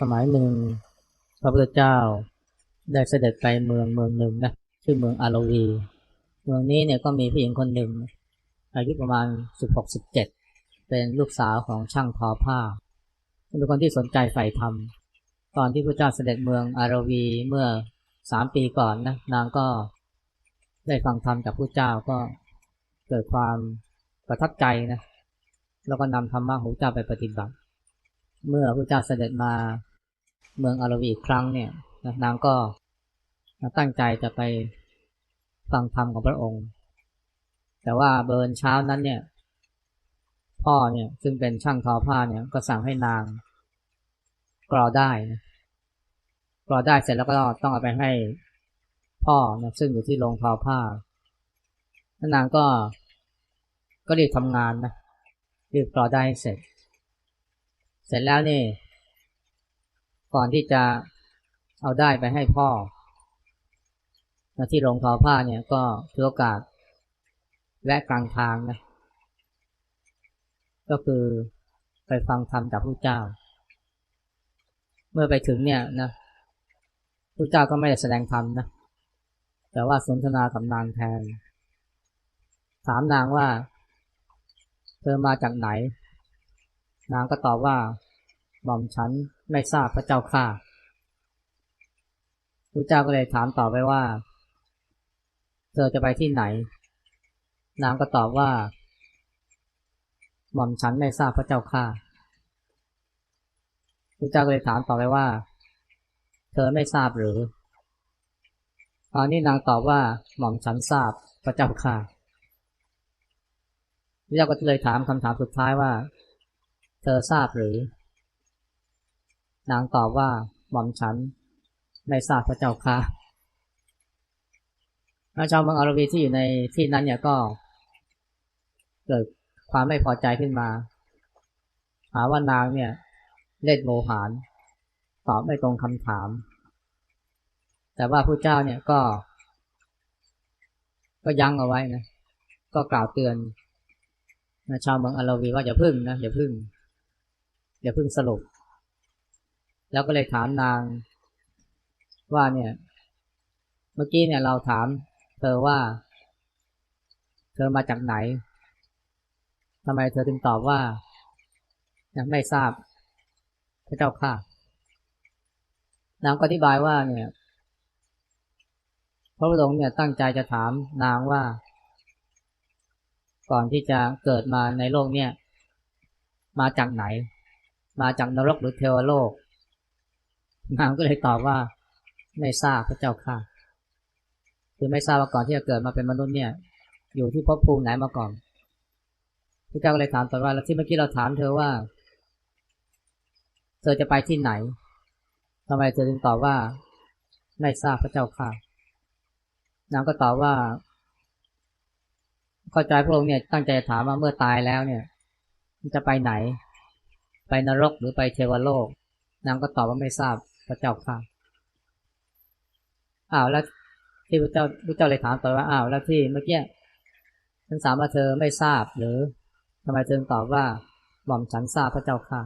สมัยหนึ่งพระพุทธเจ้าได้เสด็จไปเมืองเมืองหนึ่งนะชื่อเมืองอารวี เมืองนี้เนี่ยก็มีผู้หญิงคนหนึ่ง อายุประมาณสิบหกสิบเจ็ดเป็นลูกสาวของช่างทอผ้าเป็นคนที่สนใจใฝ่ธรรมตอนที่พระเจ้าเสด็จเมืองอารวีเมื่อสามปีก่อนนะนางก็ได้ฟังธรรมจากพระเจ้าก็เกิดความประทับใจนะแล้วก็นำธรรมะของพระเจ้าไปปฏิบัติ เมื่อพระเจ้าเสด็จมา เมืองอารวีอีกครั้งเนี่ยนางก็ตั้งใจจะไปฟังธรรมของพระองค์ แต่ว่าเบิร์นเช้านั้นเนี่ย พ่อเนี่ยซึ่งเป็นช่างทอผ้าเนี่ยก็สั่งให้นางกรอได้นะกรอได้เสร็จแล้วก็ต้องเอาไปให้พ่อนะซึ่งอยู่ที่โรงทอผ้านางก็ก็รีบทำงานนะรีบกรอได้เสร็จ เสร็จแล้วนี่ ก่อนที่จะเอาได้ไปให้พ่อที่โรงทอผ้าเนี่ยก็ถือโอกาสแวะกลางทางนะก็คือไปฟังธรรมจากพระเจ้า เมื่อไปถึงเนี่ยนะพระเจ้าก็ไม่ได้แสดงธรรมนะแต่ว่าสนทนากับนางแทน ถามนางว่า เธอมาจากไหน นางก็ตอบว่าหม่อมฉัน ไม่ทราบพระเจ้าข้าพระเจ้าก็เลยถามต่อไปว่า เธอจะไปที่ไหน นางก็ตอบว่า หม่อมฉันไม่ทราบพระเจ้าข้าพระเจ้าก็เลยถามต่อไปว่า เธอไม่ทราบหรือตอนนี้นางตอบว่าหม่อมฉันทราบพระเจ้าข้าพระเจ้าก็เลยถามคำถามสุดท้ายว่า เธอทราบหรือ นางตอบว่าหม่อมฉันไม่ทราบพระเจ้าค่ะชาวเมืองอารวีที่อยู่ในที่นั้นเนี่ยก็ เกิดความไม่พอใจขึ้นมา หาว่านางเนี่ย เล่นโมหารตอบไม่ตรงคำถาม แต่ว่าผู้เจ้าเนี่ยก็ ก็ยั้งเอาไว้นะ ก็กล่าวเตือนนะชาวเมืองอารวีว่าอย่าพึ่งนะอย่าพึ่ง อย่าพึ่งสรุป แล้วก็เลยถามนาง ว่าเนี่ย เมื่อกี้เนี่ยเราถาม เธอว่า เธอมาจากไหนทำไมเธอถึงตอบว่ายังไม่ทราบ พระเจ้าค่ะนางก็อธิบายว่าเนี่ยพระพุทธองค์เนี่ยตั้งใจจะถามนางว่า ก่อนที่จะเกิดมาในโลกเนี่ย มาจากไหน มาจากนรกหรือเทวโลก นางก็เลยตอบว่าไม่ทราบพระเจ้าค่ะ คือไม่ทราบว่าก่อนที่จะเกิดมาเป็นมนุษย์เนี่ย อยู่ที่ภพภูมิไหนมาก่อนพระเจ้าก็เลยถามต่อว่าแล้วที่เมื่อกี้เราถามเธอว่า เธอจะไปที่ไหนทำไมเธอถึงตอบว่า ไม่ทราบพระเจ้าค่ะนางก็ตอบว่าเข้าใจพระองค์เนี่ยตั้งใจถามว่าเมื่อตายแล้วเนี่ยจะไปไหน ไปนรกหรือไปเทวโลกนางก็ตอบว่าไม่ทราบ พระเจ้าค่ะอ้าวแล้วที่พระเจ้าพระเจ้าเลยถามต่อว่าอ้าวแล้วที่เมื่อกี้ฉันสามว่าเธอไม่ทราบหรือทำไมเธอตอบว่าหม่อมฉันทราบพระเจ้าค่ะ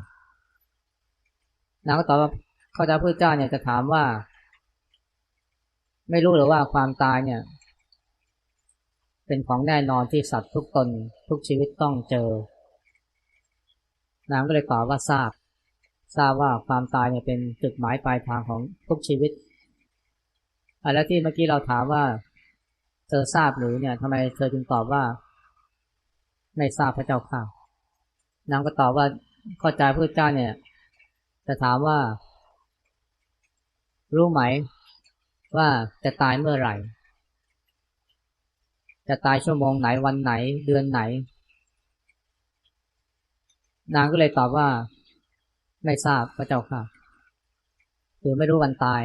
นางก็ตอบว่าข้าเจ้าพระเจ้าเนี่ยจะถามว่า ไม่รู้หรือว่าความตายเนี่ย เป็นของแน่นอนที่สัตว์ทุกตนทุกชีวิตต้องเจอ นางก็เลยตอบว่าทราบ ทราบว่าความตายเนี่ยเป็นจุดหมายปลายทางของทุกชีวิตแล้วที่เมื่อกี้เราถามว่า เธอทราบหรือเนี่ยทำไมเธอจึงตอบว่าไม่ทราบพระเจ้าค่ะนางก็ตอบว่าเข้าใจพระเจ้าเนี่ย จะถามว่า รู้ไหมว่าจะตายเมื่อไหร่ จะตายชั่วโมงไหนวันไหนเดือนไหน นางก็เลยตอบว่า ไม่ทราบพระเจ้าค่ะ คือไม่รู้วันตาย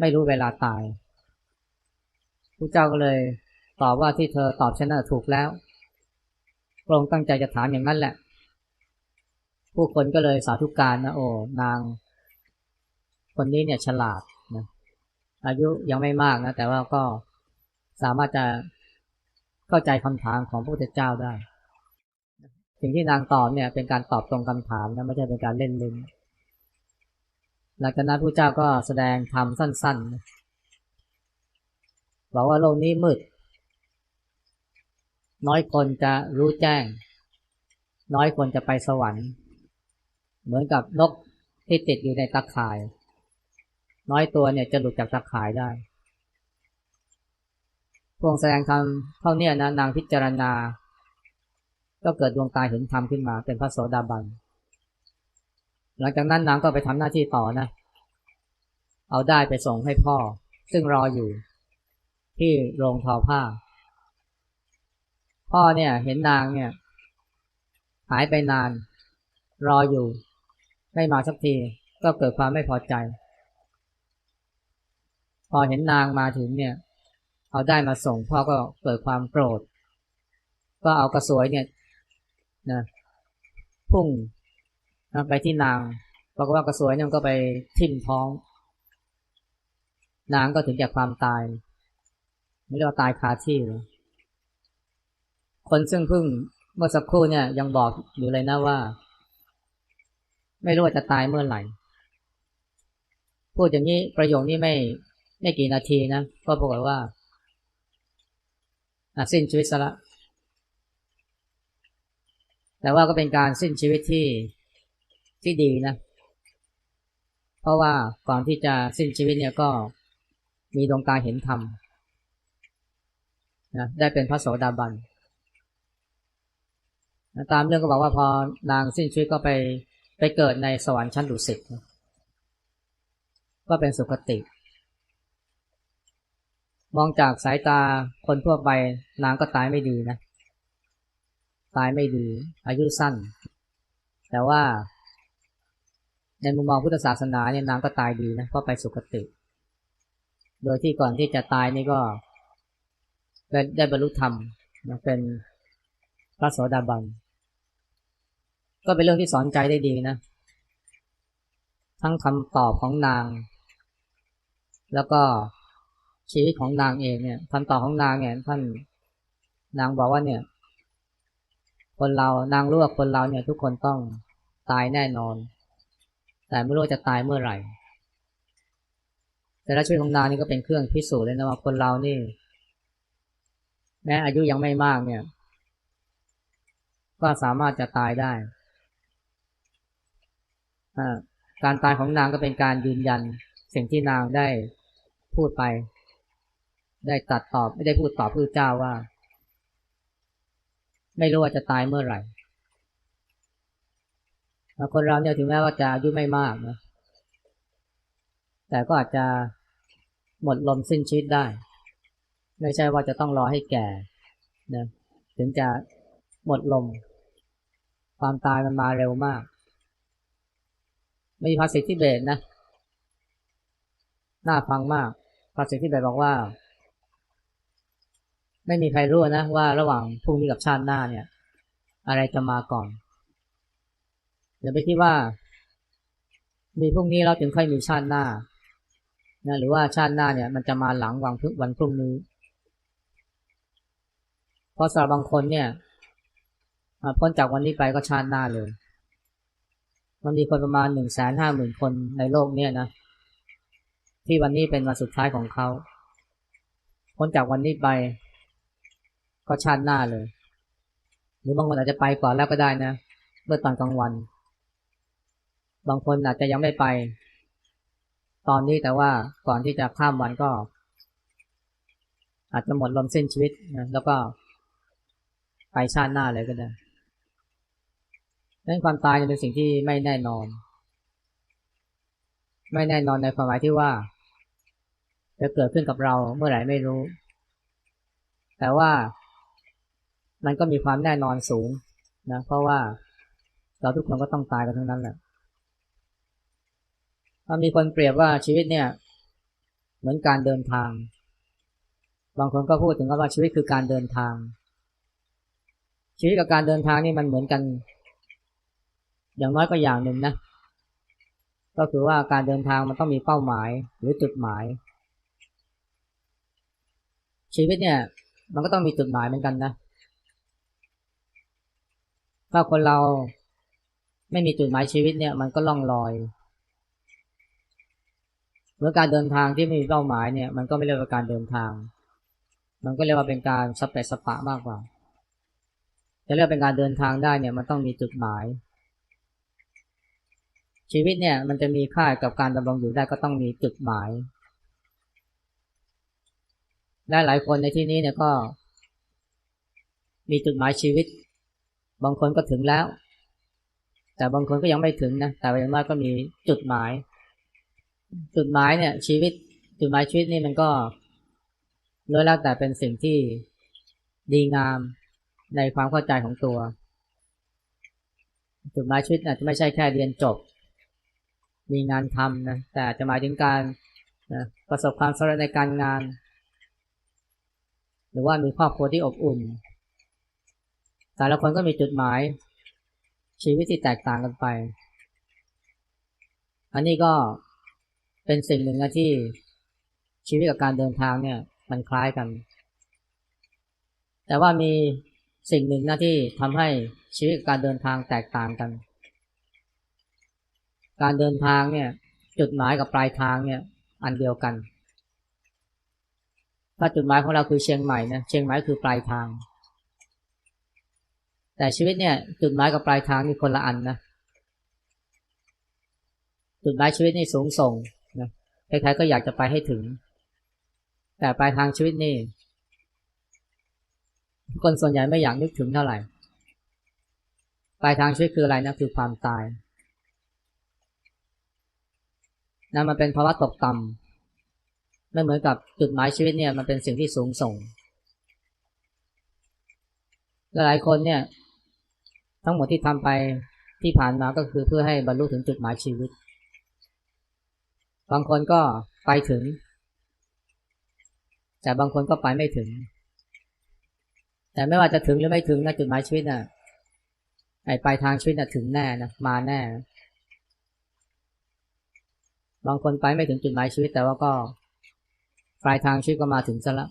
ไม่รู้เวลาตายพระเจ้าก็เลยตอบว่าที่เธอตอบฉันน่ะถูกแล้วพระองค์ตั้งใจจะถามอย่างนั้นแหละ ผู้คนก็เลยสาธุการนะโอ้นาง คนนี้เนี่ยฉลาดนะอายุยังไม่มากนะ แต่ว่าก็สามารถจะเข้าใจคำถามของพระพุทธเจ้าได้ สิ่งที่นางตอบเนี่ย เป็นการตอบตรงคำถามนะไม่ใช่เป็นการเล่นลิ้นหลังจากนั้นพระเจ้าก็แสดงธรรมสั้นๆบอกว่าโลกนี้มืด น้อยคนจะรู้แจ้ง น้อยคนจะไปสวรรค์ เหมือนกับนกที่ติดอยู่ในตาข่าย น้อยตัวเนี่ยจะหลุดจากตาข่ายได้พวงแสดงธรรมเท่านี้นะนางพิจารณา ก็เกิดดวงตาเห็นธรรมขึ้นมาเป็นพระโสดาบัน หลังจากนั้นนางก็ไปทำหน้าที่ต่อนะ เอาได้ไปส่งให้พ่อ ซึ่งรออยู่ ที่โรงทอผ้า พ่อเนี่ยเห็นนางเนี่ย หายไปนาน รออยู่ ไม่มาสักที ก็เกิดความไม่พอใจ พอเห็นนางมาถึงเนี่ย เอาได้มาส่งพ่อก็เกิดความโกรธก็เอากระสวยเนี่ย นะพุ่งนะไปที่นางบอกว่ากระสวยเนี่ยก็ไปทิ่มท้อง นางก็ถึงแก่ความตาย ไม่เรียกว่าตายคาที่เลยคนซึ่งเพิ่งเมื่อสักครู่เนี่ยยังบอกอยู่เลยนะว่า ไม่รู้ว่าจะตายเมื่อไหร่พูดอย่างนี้ประโยคนี้ไม่ไม่กี่นาทีนะ ก็บอกฏว่าสิ้นชีวิตซะละ แต่ว่าก็เป็นการสิ้นชีวิตที่ที่ดีนะ เพราะว่าก่อนที่จะสิ้นชีวิตเนี่ยก็มีดวงตาเห็นธรรมนะได้เป็นพระโสดาบันนะตามเรื่องก็บอกว่าพอนางสิ้นชีวิตก็ไปไปเกิดในสวรรค์ชั้นดุสิตก็เป็นสุคติ มองจากสายตาคนทั่วไปนางก็ตายไม่ดีนะ ตายไม่ดี อายุสั้น แต่ว่า ในมุมมองพุทธศาสนาเนี่ยนางก็ตายดีนะเพราะไปสุคติ โดยที่ก่อนที่จะตายนี่ก็ได้บรรลุธรรมนะเป็นพระโสดาบัน ก็เป็นเรื่องที่สอนใจได้ดีนะ ทั้งคำตอบของนาง แล้วก็ชีวิตของนางเองเนี่ยคำตอบของนางเนี่ยท่านนางบอกว่าเนี่ย คนเรานางรู้ว่าคนเราเนี่ยทุกคนต้องตายแน่นอน แต่ไม่รู้จะตายเมื่อไหร่ แต่ละชีวิตของนางนี่ก็เป็นเครื่องพิสูจน์เลยนะว่าคนเรานี่ แม้อายุยังไม่มากเนี่ย ก็สามารถจะตายได้การตายของนางก็เป็นการยืนยัน สิ่งที่นางได้พูดไป ได้ตัดตอบไม่ได้พูดตอบพระเจ้าว่า ไม่รู้ว่าจะตายเมื่อไหร่คนเราเนี่ยถึงแม้ว่าจะอายุไม่มากนะแต่ก็อาจจะหมดลมสิ้นชีวิตได้ ไม่ใช่ว่าจะต้องรอให้แก่นะถึงจะหมดลม ความตายมันมาเร็วมาก มีภาษิตที่เบสนะ น่าฟังมากภาษิตที่เบสบอกว่า ไม่มีใครรู้นะว่าระหว่างพรุ่งนี้กับชาติหน้าเนี่ย อะไรจะมาก่อนอย่าไปคิดว่า มีพรุ่งนี้เราถึงค่อยมีชาติหน้านะหรือว่าชาติหน้าเนี่ย มันจะมาหลังวันพวันพรุ่งนี้ เพราะสำหรับบางคนเนี่ยพ้นจากวันนี้ไปก็ชาติหน้าเลย มันมีคนประมาณหนึ่งแสนห้าหมื่นคนในโลกเนี่ยนะ ที่วันนี้เป็นวันสุดท้ายของเขา พ้นจากวันนี้ไป ก็ชาติหน้าเลย หรือบางคนอาจจะไปก่อนแล้วก็ได้นะเมื่อตอนกลางวัน บางคนอาจจะยังไม่ไป ตอนนี้แต่ว่าก่อนที่จะข้ามวันก็ อาจจะหมดลมเส้นชีวิตนะแล้วก็ไปชาติหน้าเลยก็ได้ดังความตายเป็นสิ่งที่ไม่แน่นอน ไม่แน่นอนในความหมายที่ว่า จะเกิดขึ้นกับเราเมื่อไหร่ไม่รู้ แต่ว่า มันก็มีความแน่นอนสูงนะเพราะว่าเราทุกคนก็ต้องตายกันทั้งนั้นแหละมีคนเปรียบว่าชีวิตเนี่ย เหมือนการเดินทาง บางคนก็พูดถึงว่าชีวิตคือการเดินทาง ชีวิตกับการเดินทางนี่มันเหมือนกัน อย่างน้อยก็อย่างหนึ่งนะ ก็คือว่าการเดินทางมันต้องมีเป้าหมายหรือจุดหมาย ชีวิตเนี่ย มันก็ต้องมีจุดหมายเหมือนกันนะ ถ้าคนเราไม่มีจุดหมายชีวิตเนี่ย มันก็ล่องลอยเมื่อการเดินทางที่ไม่มีเป้าหมายเนี่ย มันก็ไม่เรียกว่าการเดินทาง มันก็เรียกว่าเป็นการสเปซสปะมากกว่าจะเรียกเป็นการเดินทางได้เนี่ย มันต้องมีจุดหมาย ชีวิตเนี่ย มันจะมีค่ากับการดำรงอยู่ได้ก็ต้องมีจุดหมายและหลายคนในที่นี้เนี่ยก็ มีจุดหมายชีวิต บางคนก็ถึงแล้ว แต่บางคนก็ยังไม่ถึงนะแต่อย่างน้อยก็มีจุดหมาย จุดหมายเนี่ย ชีวิตจุดหมายชีวิตนี่มันก็ล้วนแล้วแต่เป็นสิ่งที่ดีงามในความเข้าใจของตัว จุดหมายชีวิตอาจจะไม่ใช่แค่เรียนจบ มีงานทำนะแต่จะหมายถึงการประสบความสำเร็จในการงาน หรือว่ามีครอบครัวที่อบอุ่น แต่ละคนก็มีจุดหมาย ชีวิตที่แตกต่างกันไป อันนี้ก็เป็นสิ่งหนึ่งนะที่ชีวิตกับการเดินทางเนี่ย มันคล้ายกัน แต่ว่ามีสิ่งหนึ่งนะที่ทำให้ชีวิตการเดินทางแตกต่างกัน การเดินทางเนี่ย จุดหมายกับปลายทางเนี่ย อันเดียวกัน ถ้าจุดหมายของเราคือเชียงใหม่นะเชียงใหม่คือปลายทาง แต่ชีวิตเนี่ยจุดหมายกับปลายทางนี่คนละอันนะจุดหมายชีวิตนี่สูงส่งนะใครๆก็อยากจะไปให้ถึง แต่ปลายทางชีวิตนี่ คนส่วนใหญ่ไม่อยากนึกถึงเท่าไหร่ ปลายทางชีวิตคืออะไรนะคือความตายนั่นมันเป็นภาวะตกต่ำไม่เหมือนกับจุดหมายชีวิตเนี่ยมันเป็นสิ่งที่สูงส่งหลายคนเนี่ย ทั้งหมดที่ทำไปที่ผ่านมาก็คือเพื่อให้บรรลุถึงจุดหมายชีวิต บางคนก็ไปถึง แต่บางคนก็ไปไม่ถึง แต่ไม่ว่าจะถึงหรือไม่ถึงนะจุดหมายชีวิตนะ่ะไอ้ปลายทางชีวิตนะ่ะถึงแน่นะมาแน่ บางคนไปไม่ถึงจุดหมายชีวิต แต่ว่าก็ปลายทางชีวิตก็มาถึงซะแล้ว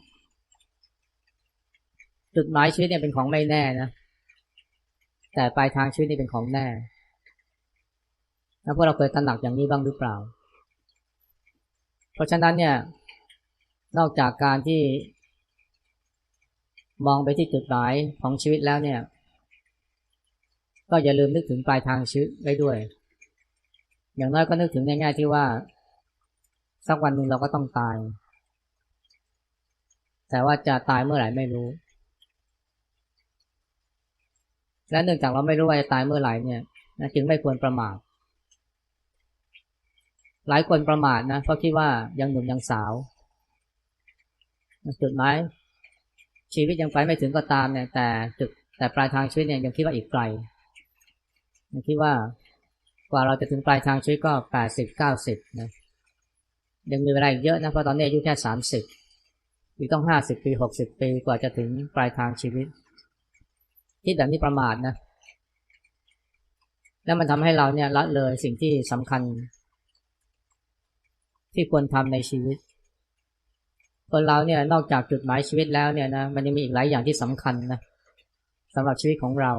จุดหมายชีวิตเนี่ยเป็นของไม่แน่นะ แต่ปลายทางชีวิตนี่เป็นของแน่แล้วพวกเราเคยตระหนักอย่างนี้บ้างหรือเปล่า เพราะฉะนั้นเนี่ย นอกจากการที่มองไปที่จุดหมายของชีวิตแล้วเนี่ย ก็อย่าลืมนึกถึงปลายทางชีวิตไว้ด้วย อย่างน้อยก็นึกถึงง่ายๆที่ว่า สักวันหนึ่งเราก็ต้องตาย แต่ว่าจะตายเมื่อไหร่ไม่รู้ และเนื่องจากเราไม่รู้ว่าจะตายเมื่อไหร่เนี่ยจึงไม่ควรประมาท หลายคนประมาทนะเพราะคิดว่ายังหนุ่มยังสาวจุดหมายชีวิตยังไปไม่ถึงก็ตามเนี่ย แต่จุดแต่ปลายทางชีวิตเนี่ยยังคิดว่าอีกไกลยังคิดว่ากว่าเราจะถึงปลายทางชีวิตก็แปดสิบเก้าสิบนะยังมีเวลาอีกเยอะนะเพราะตอนนี้อายุแค่สามสิบอีกต้องห้าสิบปีหกสิบปีกว่าจะถึงปลายทางชีวิต คิดแบบนี้ประมาทนะ แล้วมันทำให้เราเนี่ยละเลยสิ่งที่สำคัญ ที่ควรทำในชีวิต คนเราเนี่ยนอกจากจุดหมายชีวิตแล้วเนี่ยนะมันยังมีอีกหลายอย่างที่สำคัญนะสำหรับชีวิตของเรา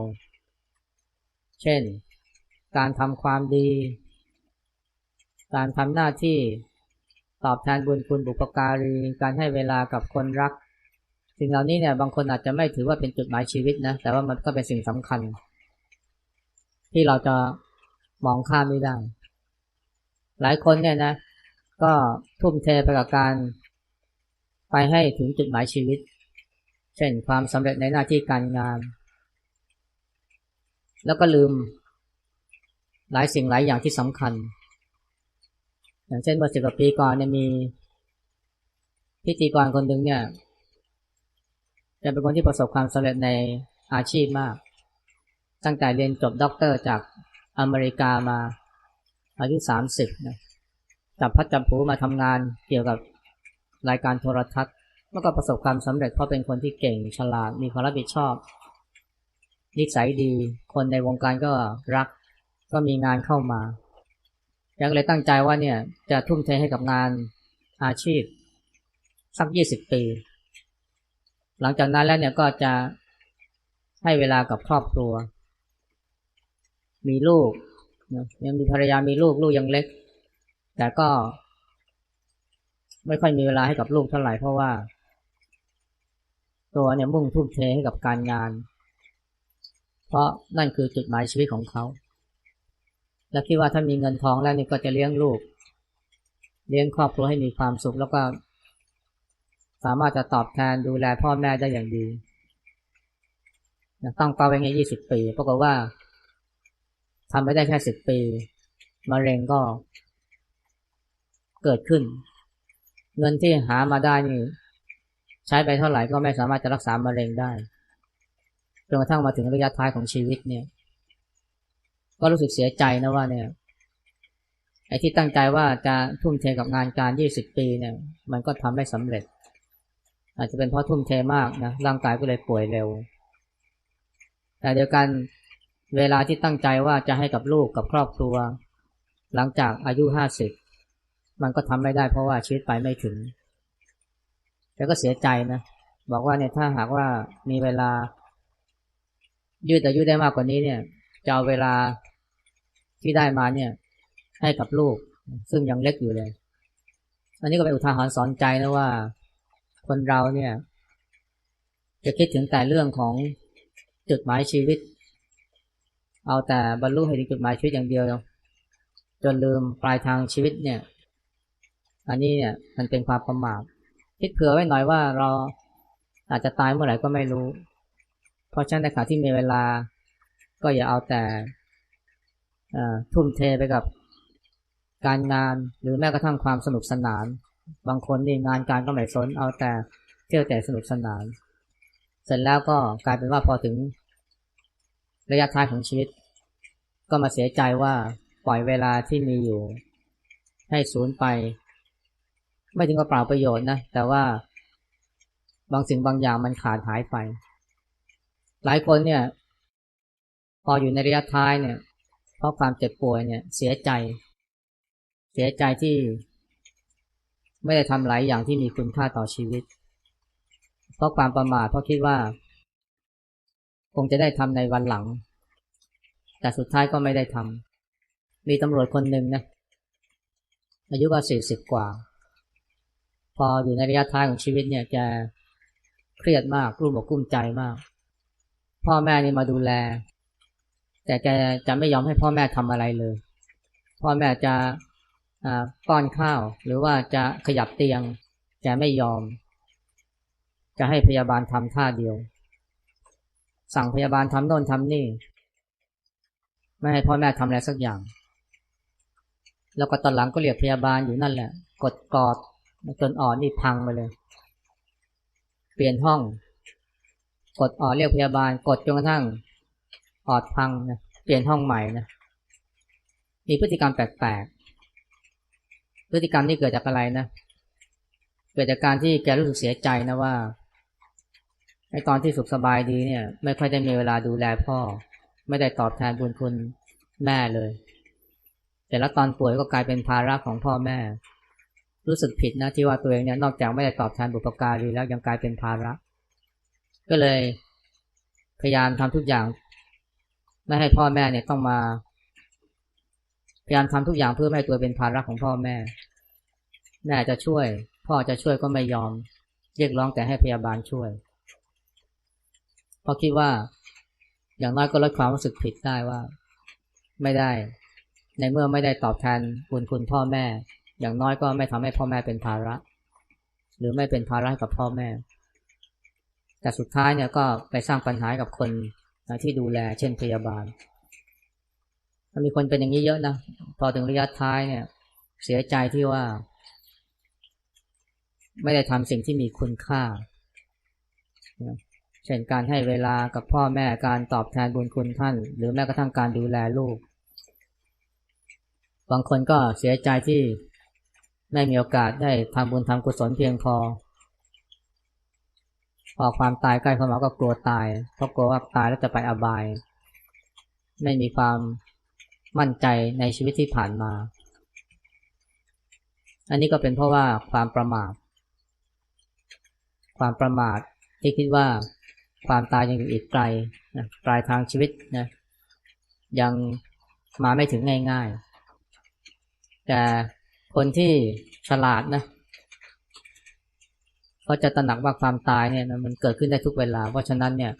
เช่น การทำความดี การทำหน้าที่ตอบแทนบุญคุณบุปการี การให้เวลากับคนรัก สิ่งเหล่านี้เนี่ยบางคนอาจจะไม่ถือว่าเป็นจุดหมายชีวิตนะแต่ว่ามันก็เป็นสิ่งสำคัญ ที่เราจะมองข้ามไม่ได้ หลายคนเนี่ยนะ ก็ทุ่มเทไปกับการไปให้ถึงจุดหมายชีวิต เช่นความสำเร็จในหน้าที่การงาน แล้วก็ลืมหลายสิ่งหลายอย่างที่สำคัญ อย่างเช่นเมื่อสิบกว่าปีก่อนเนี่ยมีพิธีกรคนหนึ่งเนี่ย จะเป็นคนที่ประสบความสำเร็จในอาชีพมาก ตั้งแต่เรียนจบด็อกเตอร์จากอเมริกามาอายุสามสิบนะจับพัดจับผูมาทำงานเกี่ยวกับรายการโทรทัศน์แล้วก็ประสบความสำเร็จเพราะเป็นคนที่เก่งฉลาดมีความรับผิดชอบ นิสัยดี คนในวงการก็รัก ก็มีงานเข้ามาอยากเลยตั้งใจว่าเนี่ยจะทุ่มเทให้กับงานอาชีพ สักยี่สิบปี หลังจากนั้นแล้วเนี่ยก็จะให้เวลากับครอบครัว มีลูกยังมีภรรยามีลูกลูกยังเล็ก แต่ก็ ไม่ค่อยมีเวลาให้กับลูกเท่าไหร่เพราะว่า ตัวเนี่ยมุ่งทุ่มเทให้กับการงาน เพราะนั่นคือจุดหมายชีวิตของเขา และคิดว่าถ้ามีเงินทองแล้วเนี่ยก็จะเลี้ยงลูก เลี้ยงครอบครัวให้มีความสุขแล้วก็ สามารถจะตอบแทนดูแลพ่อแม่ได้อย่างดีตั้งเป้าไว้ไงยี่สิบปีปรากฏว่าทำไปได้แค่สิบปีมะเร็งก็ เกิดขึ้น เงินที่หามาได้นี่ใช้ไปเท่าไหร่ก็ไม่สามารถจะรักษามะเร็งได้จนกระทั่งมาถึงระยะท้ายของชีวิตเนี่ย ก็รู้สึกเสียใจนะว่าเนี่ยไอ้ที่ตั้งใจว่าจะทุ่มเทกับงานการยี่สิบปีเนี่ย มันก็ทำไม่สำเร็จ อาจจะเป็นเพราะทุ่มเทมากนะร่างกายก็เลยป่วยเร็ว แต่เดียวกันเวลาที่ตั้งใจว่าจะให้กับลูกกับครอบครัว หลังจากอายุห้าสิบมันก็ทำไม่ได้เพราะว่าชีวิตไปไม่ถึงแต่ก็เสียใจนะบอกว่าเนี่ยถ้าหากว่ามีเวลา ยืดอายุได้มากกว่านี้เนี่ยจะเอาเวลาที่ได้มาเนี่ย ให้กับลูก ซึ่งยังเล็กอยู่เลย อันนี้ก็เป็นอุทาหรณ์สอนใจนะว่า คนเราเนี่ย จะคิดถึงแต่เรื่องของจุดหมายชีวิต เอาแต่บรรลุให้ถึงจุดหมายชีวิตอย่างเดียว จนลืมปลายทางชีวิตเนี่ย อันนี้เนี่ยมันเป็นความประมาทคิดเผื่อไว้หน่อยว่าเราอาจจะตายเมื่อไหร่ก็ไม่รู้ เพราะฉะนั้นในขณะที่มีเวลา ก็อย่าเอาแต่ทุ่มเทไปกับการงานหรือแม้กระทั่งความสนุกสนาน บางคนนี่งานการก็ไม่สนเอาแต่เที่ยวแต่สนุกสนาน เสร็จแล้วก็กลายเป็นว่าพอถึงระยะท้ายของชีวิต ก็มาเสียใจว่าปล่อยเวลาที่มีอยู่ ให้สูญไป ไม่ถึงกับเปล่าประโยชน์นะ แต่ว่าบางสิ่งบางอย่างมันขาดหายไป หลายคนเนี่ย พออยู่ในระยะท้ายเนี่ย เพราะความเจ็บป่วยเนี่ย เสียใจ เสียใจที่ ไม่ได้ทำหลายอย่างที่มีคุณค่าต่อชีวิต เพราะความประมาทเพราะคิดว่า คงจะได้ทำในวันหลัง แต่สุดท้ายก็ไม่ได้ทำมีตำรวจคนหนึ่งนะอายุก็สี่สิบกว่า พออยู่ในระยะท้ายของชีวิตเนี่ยแกเครียดมากกลุ้มอกกลุ้มใจมาก พ่อแม่นี่มาดูแล แต่แกจะไม่ยอมให้พ่อแม่ทำอะไรเลย พ่อแม่จะ ป้อนข้าว หรือว่าจะขยับเตียงแกไม่ยอม จะให้พยาบาลทำท่าเดียว สั่งพยาบาลทำโน่นทำนี่ ไม่ให้พ่อแม่ทำอะไรสักอย่าง แล้วก็ตอนหลังก็เรียกพยาบาลอยู่นั่นแหละ กดกอดจนอ่อนนี่พังไปเลย เปลี่ยนห้อง กดอ่อดเรียกพยาบาล กดจนกระทั่งออดพังนะเปลี่ยนห้องใหม่นะมีพฤติกรรมแปลก พฤติกรรมที่เกิดจากอะไรนะ เกิดจากการที่แกรู้สึกเสียใจนะว่าในตอนที่สุขสบายดีเนี่ย ไม่ค่อยได้มีเวลาดูแลพ่อ ไม่ได้ตอบแทนบุญคุณแม่เลย แต่แล้วตอนป่วยก็กลายเป็นภาระของพ่อแม่ รู้สึกผิดนะที่ว่าตัวเองเนี่ยนอกจากไม่ได้ตอบแทนบุปการีแล้วยังกลายเป็นภาระ ก็เลยพยายามทำทุกอย่าง ไม่ให้พ่อแม่เนี่ยต้องมาพยายามทำทุกอย่างเพื่อไม่ให้ตัวเป็นภาระของพ่อแม่ แม่จะช่วย พ่อจะช่วยก็ไม่ยอม เรียกร้องแต่ให้พยาบาลช่วย เพราะคิดว่า อย่างน้อยก็ลดความรู้สึกผิดได้ว่า ไม่ได้ ในเมื่อไม่ได้ตอบแทนบุญคุณพ่อแม่ อย่างน้อยก็ไม่ทำให้พ่อแม่เป็นภาระ หรือไม่เป็นภาระกับพ่อแม่ แต่สุดท้ายเนี่ยก็ไปสร้างปัญหากับคนที่ดูแล เช่นพยาบาลมีคนเป็นอย่างนี้เยอะนะพอถึงระยะท้ายเนี่ย เสียใจที่ว่า ไม่ได้ทำสิ่งที่มีคุณค่า เช่นการให้เวลากับพ่อแม่การตอบแทนบุญคุณท่าน หรือแม้กระทั่งการดูแลลูก บางคนก็เสียใจที่ไม่มีโอกาสได้ทำบุญทำกุศลเพียงพอ พอความตายใกล้เข้ามาก็กลัวตายเพราะกลัวว่าตายแล้วจะไปอบาย ไม่มีความมั่นใจในชีวิตที่ผ่านมา อันนี้ก็เป็นเพราะว่าความประมาท ความประมาทที่คิดว่าความตายยังอยู่อีกไกลนะปลายทางชีวิตนะยังมาไม่ถึงง่ายๆ แต่คนที่ฉลาดนะเขาจะตระหนักว่าความตายเนี่ยมันเกิดขึ้นได้ทุกเวลา เพราะฉะนั้นเนี่ย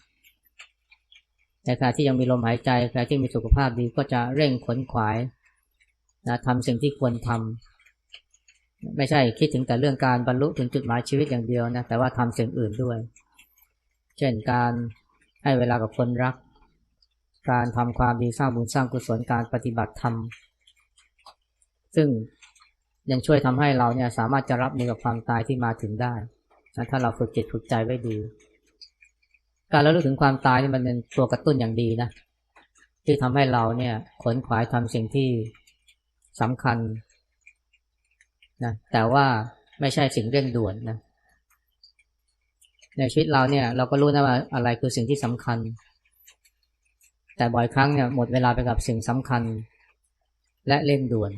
ในขณะที่ยังมีลมหายใจขณะที่มีสุขภาพดีก็จะเร่งขนขวายนะทำสิ่งที่ควรทำ ไม่ใช่คิดถึงแต่เรื่องการบรรลุถึงจุดหมายชีวิตอย่างเดียวนะ แต่ว่าทำสิ่งอื่นด้วย เช่นการให้เวลากับคนรัก การทำความดีสร้างบุญสร้างกุศลการปฏิบัติธรรม ซึ่งยังช่วยทำให้เราเนี่ยสามารถจะรับมือกับความตายที่มาถึงได้นะถ้าเราฝึกจิตฝึกใจไว้ดี การระลึกถึงความตายนี่มันเป็นตัวกระตุ้นอย่างดีนะที่ทำให้เราเนี่ยขนขวายทำสิ่งที่สำคัญ นะแต่ว่าไม่ใช่สิ่งเร่งด่วนนะในชีวิตเราเนี่ย เราก็รู้นะว่าอะไรคือสิ่งที่สำคัญ แต่บ่อยครั้งเนี่ยหมดเวลาไปกับสิ่งสำคัญ และเร่งด่วน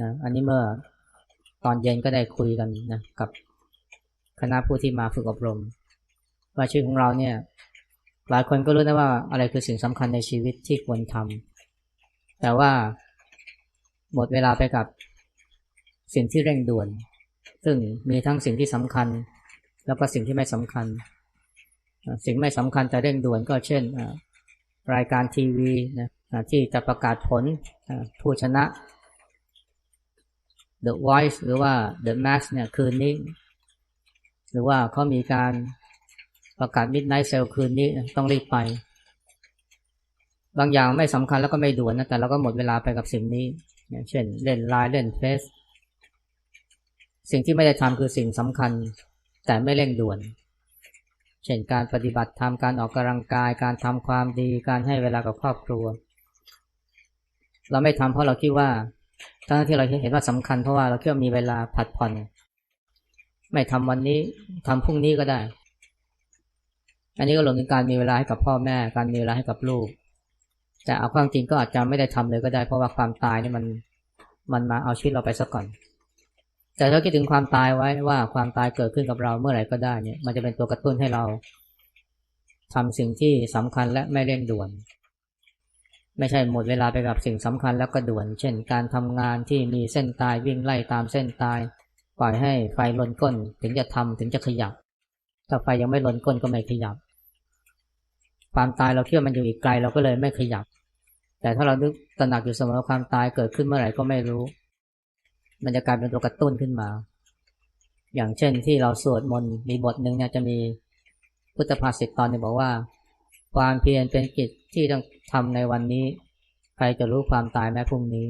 นะอันนี้เมื่อตอนเย็นก็ได้คุยกันนะกับคณะผู้ที่มาฝึกอบรม ว่าชีวิตของเราเนี่ย หลายคนก็รู้นะว่าอะไรคือสิ่งสำคัญในชีวิตที่ควรทำแต่ว่าหมดเวลาไปกับ สิ่งที่เร่งด่วน ซึ่งมีทั้งสิ่งที่สำคัญ แล้วก็สิ่งที่ไม่สำคัญ สิ่งไม่สำคัญแต่เร่งด่วนก็เช่น รายการทีวีนะที่จะประกาศผลผู้ชนะ The Voice หรือว่า The Max เนี่ยคืนนี้ หรือว่าเขามีการประกาศ Midnight Sale คืนนี้ต้องรีบไป บางอย่างไม่สำคัญแล้วก็ไม่ด่วนนะแต่เราก็หมดเวลาไปกับสิ่งนี้ เช่นเล่นไลน์เล่นเฟซ สิ่งที่ไม่ได้ทำคือสิ่งสำคัญ แต่ไม่เร่งด่วน เช่นการปฏิบัติธรรมการออกกำลังกาย การทำความดี การให้เวลากับครอบครัว เราไม่ทำเพราะเราคิดว่าทั้งที่เราเห็นว่าสำคัญเพราะว่าเราคิดว่ามีเวลาผัดผ่อน ไม่ทำวันนี้ทำพรุ่งนี้ก็ได้ อันนี้ก็รวมถึงการมีเวลาให้กับพ่อแม่ การมีเวลาให้กับลูก แต่เอาความจริงก็อาจจะไม่ได้ทำเลยก็ได้ เพราะว่าความตายนี่มันมันมาเอาชีวิตเราไปซะก่อน แต่ถ้าคิดถึงความตายไว้ว่าความตายเกิดขึ้นกับเราเมื่อไหร่ก็ได้เนี่ย มันจะเป็นตัวกระตุ้นให้เราทำสิ่งที่สำคัญและไม่เร่งด่วน ไม่ใช่หมดเวลาไปกับสิ่งสำคัญแล้วก็ด่วน เช่น การทำงานที่มีเส้นตายวิ่งไล่ตามเส้นตาย ปล่อยให้ไฟลนก้นถึงจะทำถึงจะขยับ ถ้าไฟยังไม่ลนก้นก็ไม่ขยับ ความตายเราเชื่อมันอยู่อีกไกลเราก็เลยไม่ขยับ แต่ถ้าเรานึกตระหนักอยู่เสมอความตายเกิดขึ้นเมื่อไหร่ก็ไม่รู้ มันจะกลายเป็นตัวกระตุ้นขึ้นมา อย่างเช่นที่เราสวดมนต์มีบทหนึ่งเนี่ยจะมีพุทธภาษิตตอนนึงบอกว่า ความเพียรเป็นกิจที่ต้องทำในวันนี้ ใครจะรู้ความตายแม้พรุ่งนี้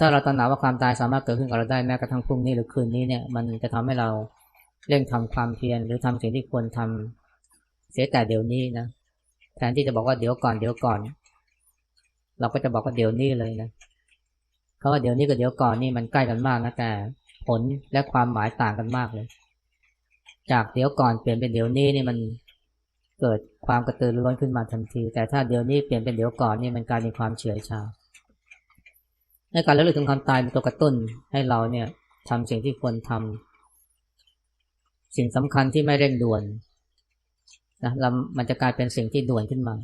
ถ้าเราตระหนักว่าความตายสามารถเกิดขึ้นกับเราได้แม้กระทั่งพรุ่งนี้หรือคืนนี้เนี่ยมันจะทำให้เราเร่งทำความเพียรหรือทำสิ่งที่ควรทำเสียแต่เดี๋ยวนี้นะแทนที่จะบอกว่าเดี๋ยวก่อนเดี๋ยวก่อน เราก็จะบอกว่าเดี๋ยวนี้เลยนะ เพราะว่าเดี๋ยวนี้กับเดี๋ยวก่อนนี่มันใกล้กันมากนะแต่ผลและความหมายต่างกันมากเลย จากเดี๋ยวก่อนเปลี่ยนเป็นเดี๋ยวนี้นี่มันเกิดความกระตือรือร้นขึ้นมาทันที แต่ถ้าเดี๋ยวนี้เปลี่ยนเป็นเดี๋ยวก่อนนี่มันกลายเป็นความเฉื่อยชาในการระลึกถึงความตายเป็นตัวกระตุ้นให้เราเนี่ยทำสิ่งที่ควรทำสิ่งสำคัญที่ไม่เร่งด่วนนะแล้วมันจะกลายเป็นสิ่งที่ด่วนขึ้นมา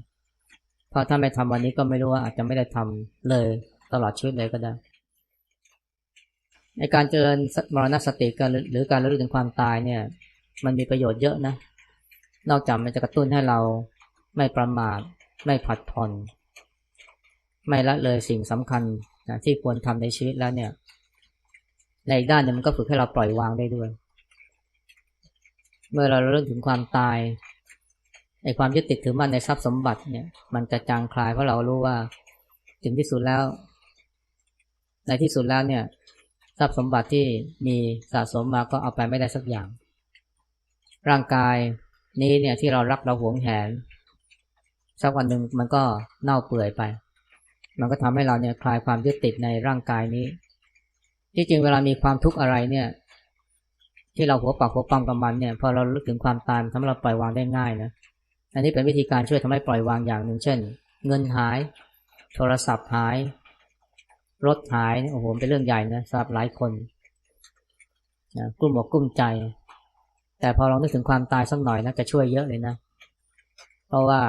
เพราะถ้าไม่ทำวันนี้ก็ไม่รู้ว่าอาจจะไม่ได้ทำเลยตลอดชีวิตเลยก็ได้ ในการเจริญมรณสติการหรือการระลึกถึงความตายเนี่ย มันมีประโยชน์เยอะนะ นอกจากมันจะกระตุ้นให้เราไม่ประมาทไม่ผัดผ่อน ไม่ละเลยสิ่งสำคัญนะที่ควรทำในชีวิตแล้วเนี่ย ในอีกด้านเนี่ยมันก็ฝึกให้เราปล่อยวางได้ด้วย เมื่อเราเริ่มถึงความตายในความยึดติดถือมั่นในทรัพย์สมบัติเนี่ย มันจะจางคลายเพราะเรารู้ว่า ถึงที่สุดแล้ว ในที่สุดแล้วเนี่ย ทรัพย์สมบัติที่มีสะสมมาก็เอาไปไม่ได้สักอย่าง ร่างกายนี้เนี่ยที่เรารักเราหวงแหนสักวันหนึ่งมันก็เน่าเปื่อยไป มันก็ทำให้เราเนี่ยคลายความยึดติดในร่างกายนี้ ที่จริงเวลามีความทุกข์อะไรเนี่ย ที่เราหัวปักหัวปั๊มกับมันเนี่ยพอเราลึกถึงความตายทำให้เราปล่อยวางได้ง่ายนะอันนี้เป็นวิธีการช่วยทำให้ปล่อยวางอย่างหนึ่งเช่น เงินหาย โทรศัพท์หาย รถหายโอ้โหเป็นเรื่องใหญ่นะสำหรับหลายคนนะกลุ้มอกกลุ้มใจ แต่พอเรานึกถึงความตายสักหน่อยนะจะช่วยเยอะเลยนะ เพราะว่า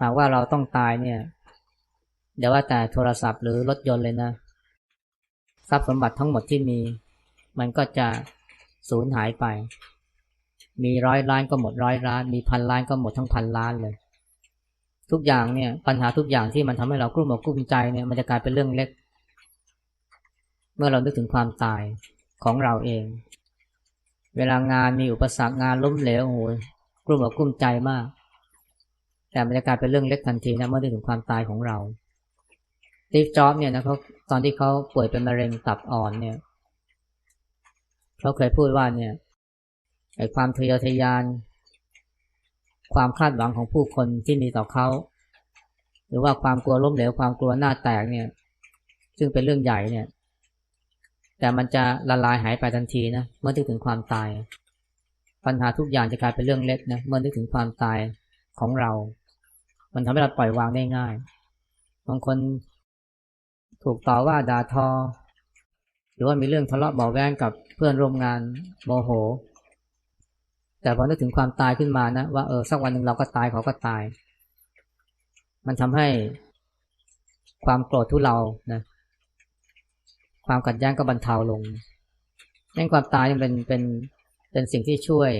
หากว่าเราต้องตายเนี่ยเดี๋ยวว่าแต่โทรศัพท์หรือรถยนต์เลยนะทรัพย์สมบัติทั้งหมดที่มี มันก็จะสูญหายไป มีร้อยล้านก็หมดร้อยล้าน มีพันล้านก็หมดทั้งพันล้านเลย ทุกอย่างเนี่ยปัญหาทุกอย่างที่มันทำให้เรากลุ้มอกกลุ้มใจเนี่ยมันจะกลายเป็นเรื่องเล็ก เมื่อเรานึกถึงความตายของเราเอง เวลางานมีอุปสรรคงานล้มเหลวโอ้โหกลุ้มอกกลุ้มใจมาก แต่มันจะกลายเป็นเรื่องเล็กทันทีนะเมื่อนึกถึงความตายของเราตีฟจ็อบเนี่ยนะเขาตอนที่เขาป่วยเป็นมะเร็งตับอ่อนเนี่ยเขาเคยพูดว่าเนี่ยไอ้ความทะเยอทะยาน ความคาดหวังของผู้คนที่มีต่อเขาหรือว่าความกลัวล้มเหลวความกลัวหน้าแตกเนี่ย ซึ่งเป็นเรื่องใหญ่เนี่ย แต่มันจะละลายหายไปทันทีนะเมื่อนึกถึงความตาย ปัญหาทุกอย่างจะกลายเป็นเรื่องเล็กนะเมื่อนึกถึงความตายของเรา มันทำให้เราปล่อยวางได้ง่ายบางคนถูกต่อว่าด่าทอ หรือว่ามีเรื่องทะเลาะเบาแวงกับเพื่อนร่วมงานโมโห แต่พอนึกถึงความตายขึ้นมานะว่าเออสักวันหนึ่งเราก็ตายเขาก็ตาย มันทำให้ความโกรธทุเรานะ ความขัดแย้งก็บรรเทาลงนั่นความตายยังเป็นเป็นเป็นสิ่งที่ช่วย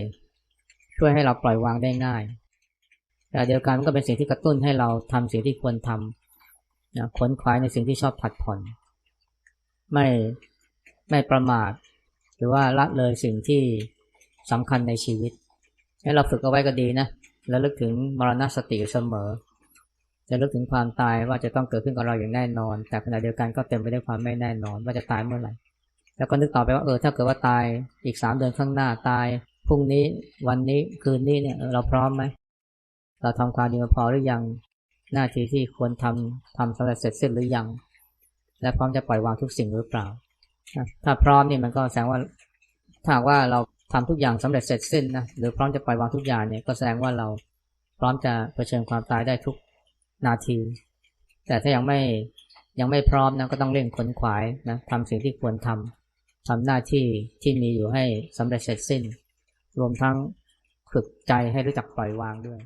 ช่วยให้เราปล่อยวางได้ง่าย แต่เดียวกันมันก็เป็นสิ่งที่กระตุ้นให้เราทำสิ่งที่ควรทำนะขนขวายในสิ่งที่ชอบผัดผ่อน ไม่ไม่ประมาท หรือว่าละเลยสิ่งที่สำคัญในชีวิต ให้เราฝึกเอาไว้ก็ดีนะแล้วลึกถึงมรณสติเสมอ จะลึกถึงความตายว่าจะต้องเกิดขึ้นกับเราอย่างแน่นอน แต่ขณะเดียวกันก็เต็มไปด้วยความไม่แน่นอน ว่าจะตายเมื่อไหร่ แล้วก็นึกต่อไปว่าเออถ้าเกิดว่าตายอีกสามเดือนข้างหน้าตายพรุ่งนี้วันนี้คืนนี้เนี่ยเราพร้อมไหมเราทำความดีมาพอหรือยังหน้าที่ที่ควรทำทำสำเร็จเสร็จสิ้นหรือยัง และพร้อมจะปล่อยวางทุกสิ่งหรือเปล่า ถ้าพร้อมนี่มันก็แสดงว่าถ้าว่าเราทำทุกอย่างสำเร็จเสร็จสิ้นนะหรือพร้อมจะปล่อยวางทุกอย่างเนี่ยก็แสดงว่าเราพร้อมจะเผชิญความตายได้ทุก นาที แต่ถ้ายังไม่ยังไม่พร้อมนะก็ต้องเร่งขนขวายนะทำสิ่งที่ควรทำทำหน้าที่ที่มีอยู่ให้สำเร็จเสร็จสิ้น รวมทั้งฝึกใจให้รู้จักปล่อยวางด้วย